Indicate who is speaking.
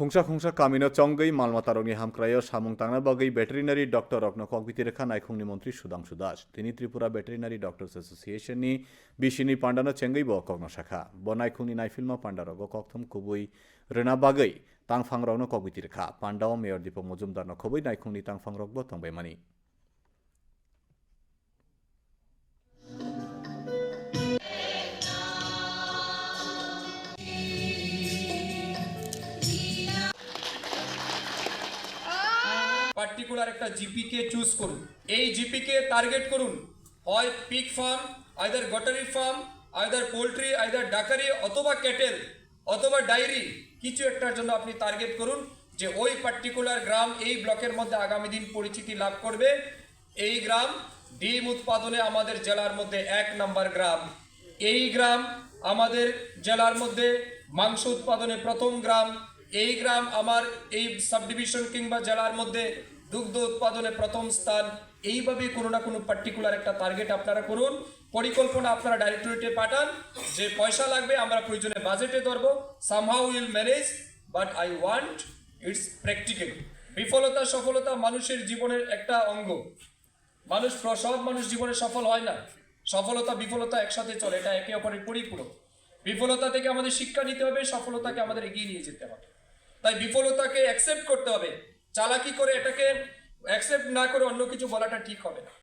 Speaker 1: খুংসা খুংসা কামিনো চঙ্গই মালমা তারঙ্গি হামক্রায় সামং তাংনাবাগই, veterinary doctor রগ্ন কগবিতিরেখা নাইখুংনি মন্ত্রী সুদাংশু দাস। তিনি Tripura veterinary doctors এসোসিয়েশননি বিশিনি পান্ডানো চেঙ্গই ব কগ্ন শাখা ব নাইখুংনি নাইফিল্মা পান্ডারগ ককথম কুবুই রেনাবাগই তাংফাং রগ্ন কগবিতিরেখা পান্ডাও মেয়র দীপক মজুমদার খবই নাইখুংনি তাংফাং রগ্ব তংবাইমানি
Speaker 2: পার্টিকুলার একটা জিপিকে চুজ করুন। এই জিপিকে টার্গেট করুন। হয় pig farm either goatery farm either poultry either duckery অথবা ক্যাটেল অথবা ডায়েরি কিছু একটার জন্য আপনি টার্গেট করুন যে ওই পার্টিকুলার গ্রাম এই ব্লকের মধ্যে আগামী দিন পরিচিতি লাভ করবে। এই গ্রাম ডিম উৎপাদনে আমাদের জেলার মধ্যে এক নাম্বার গ্রাম। এই গ্রাম আমাদের জেলার মধ্যে মাংস উৎপাদনে প্রথম গ্রাম। এই গ্রাম আমার এই সাব ডিভিশন কিংবা জেলার মধ্যে দুগ্ধ উৎপাদনে প্রথম স্থান। এইভাবে কোনো না কোনো পার্টিকুলার একটা টার্গেট আপনারা করুন। পরিকল্পনা আপনারা ডাইরেক্টরেটে পাঠান। যে পয়সা লাগবে আমরা প্রয়োজনে বাজেটে ধরবো। Somehow will manage but I want it's practical বিফলতা, সফলতা মানুষের জীবনের একটা অঙ্গ। মানুষ সব মানুষ জীবনে সফল হয় না। সফলতা, বিফলতা একসাথে চলে। এটা একে অপরের পরিপূরক। বিফলতা থেকে আমাদের শিক্ষা নিতে হবে, সফলতাকে আমাদের এগিয়ে নিয়ে যেতে হবে। তাই বিফলতাকে অ্যাকসেপ্ট করতে হবে। চালাকি করে এটাকে অ্যাকসেপ্ট না করে অন্য কিছু বলাটা ঠিক হবে না।